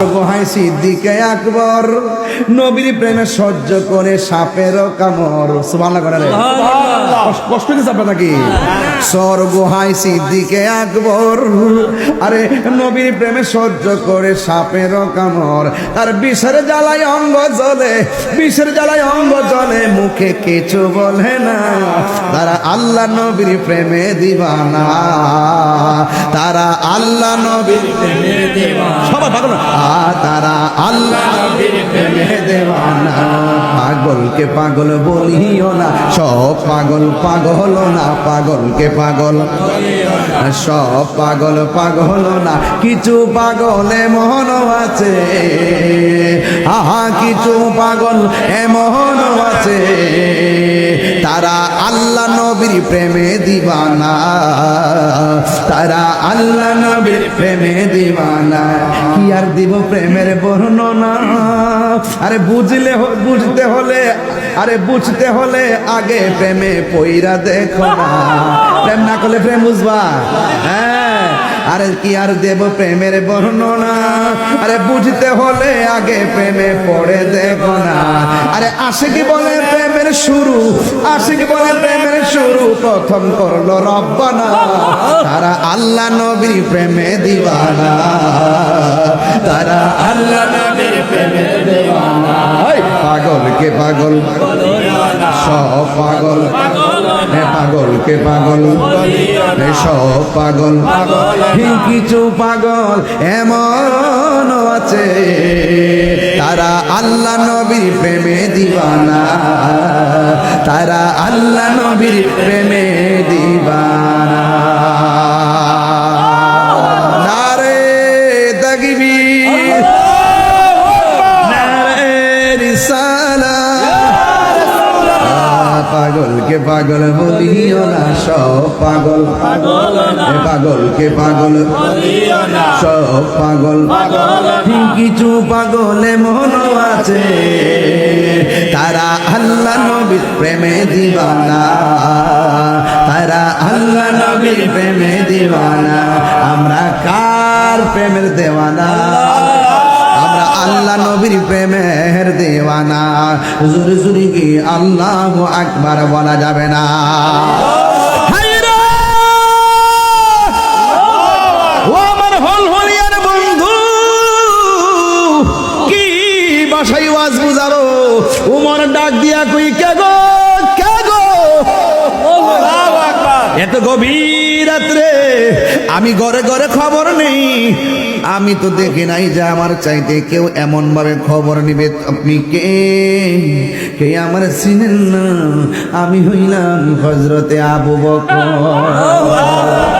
সিদ্দিকে আকবর। নবীর প্রেমে সহ্য করে সাপের কামর সুবহানাল্লাহ করে রে কষ্ট- কষ্ট দিচ্ছে আপনার নাকি? সর গোহাই সিদ্দিকে আকবর। আরে নবীর প্রেমে সহ্য করে সাপের কামর তার বিষের জ্বালায় অঙ্গ জ্বলে বিষের জ্বালায় অঙ্গ জ্বলে মুখে কিছু বলে না। তারা আল্লাহ নবীর প্রেমে দিবানা। তারা আল্লাহ নবীর প্রেমে সবাই পাগল না। তারা আল্লাহ দেওয়ানা। পাগলকে পাগল বলিও না, সব পাগল পাগল না, পাগলকে পাগল সব পাগল পাগল না, কিছু পাগল এমন আছে। আহা, কিছু পাগল এমন আছে। নবীর প্রেমে দিবানা। তারা আল্লাহ নবীর প্রেমে দিবানা। কি আর দিব প্রেমের বর্ণনা? আরে বুঝলে বুঝতে হলে, আরে বুঝতে হলে আগে প্রেমে পইরা দেখো না। প্রেম না করলে প্রেম বুঝবা? হ্যাঁ। আরে কি আর দেব প্রেমের বর্ণনা? আরে বুঝতে হলে আগে প্রেমে পড়ে দেখো না। আরে আসে কি বলে শুরু। আশিক বলে প্রেমের শুরু। প্রথম করল রব্বানা। তারা আল্লাহ নবীর প্রেমে দিবানা। তারা আল্লাহ নবীর প্রেমে দিবানা। পাগলকে পাগল কে পাগল। সব পাগল। এ পাগল কে পাগল? এ সব পাগল। হি কিছু পাগল এমন আছে। তারা আল্লাহ নবীর প্রেমে দিবানা। তারা আল্লাহ নবীর প্রেমে দিবানা। নারে তাকবীর। পাগল বলিও না, সব পাগল। এ পাগলকে পাগল? সব পাগল। কিছু পাগলে মন আছে। তারা আল্লাহ নবীর প্রেমে দিবানা। তারা আল্লাহ নবীর প্রেমে দিবানা। আমরা কার প্রেমের দেওয়ানা? আল্লাহ নবীর প্রেমের দেওয়ানা। জুরি জুরি কি আল্লাহ আকবার বলা যাবে না? ওয়াজ বুঝারো উমর ডাক দিয়া কই, কে গো? কে গো? এত গভীর রাত্রে আমি ঘরে ঘরে খবর নেই। আমি তো দেখি নাই যে আমার চাইতে কেউ এমন ভাবে খবর নিবে। আপনি কে? কে আমার চিনেন না আমি হইলাম হজরতে আবু বকর।